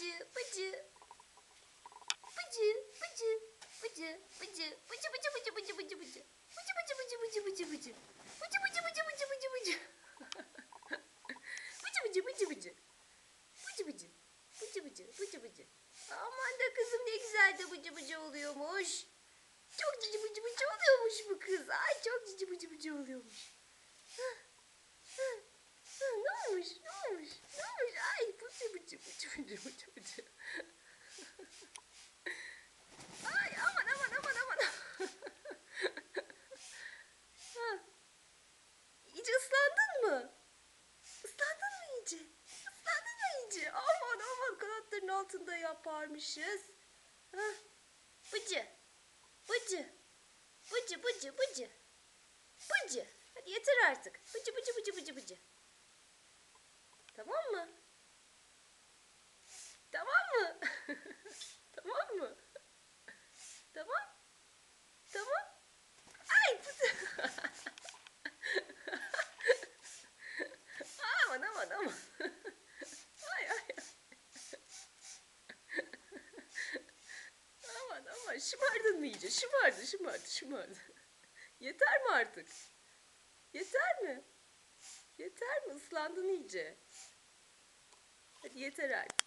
bıcı, bıcı. Bıcı, bıcı, bıcı, bıcı, bıcı, bıcı, bıcı, bıcı, bıcı, bıcı. Bıcı, bıcı, bıcı, bıcı, bıcı, bıcı. Bıcı, bıcı, bıcı, bıcı, bıcı, bıcı. Bıcı, bıcı, bıcı, bıcı. Bıcı, bıcı. Bıcı, bıcı, bıcı, bıcı. Aman da kızım ne güzel de bıcı bıcı oluyormuş. Çok cici bıcı bıcı oluyormuş bu kız. Ay çok cici bıcı bıcı oluyormuş. Hah, hah, hah, ne olmuş? Ne olmuş? Ne olmuş? Ay bıcı bıcı bıcı bıcı bıcı bıcı. Ay aman aman aman aman. Ha. İyice ıslandın mı? Islandın mı iyice? Islandın mı iyice? Aman aman kanatların altında yaparmışız. Ha. Bıcı. Bıcı. Bıcı bıcı bıcı. Bıcı. Hadi yeter artık. Bıcı bıcı bıcı bıcı bıcı. Tamam mı? Tamam mı? tamam mı? Tamam. Tamam. Ay bıcı. aman aman aman. ay ay. Aman aman şımardın mı iyice? Şımardı şımardı şımardı. Yeter mi artık? Yeter mi? Yeter mi? Islandın iyice. Hadi yeter artık.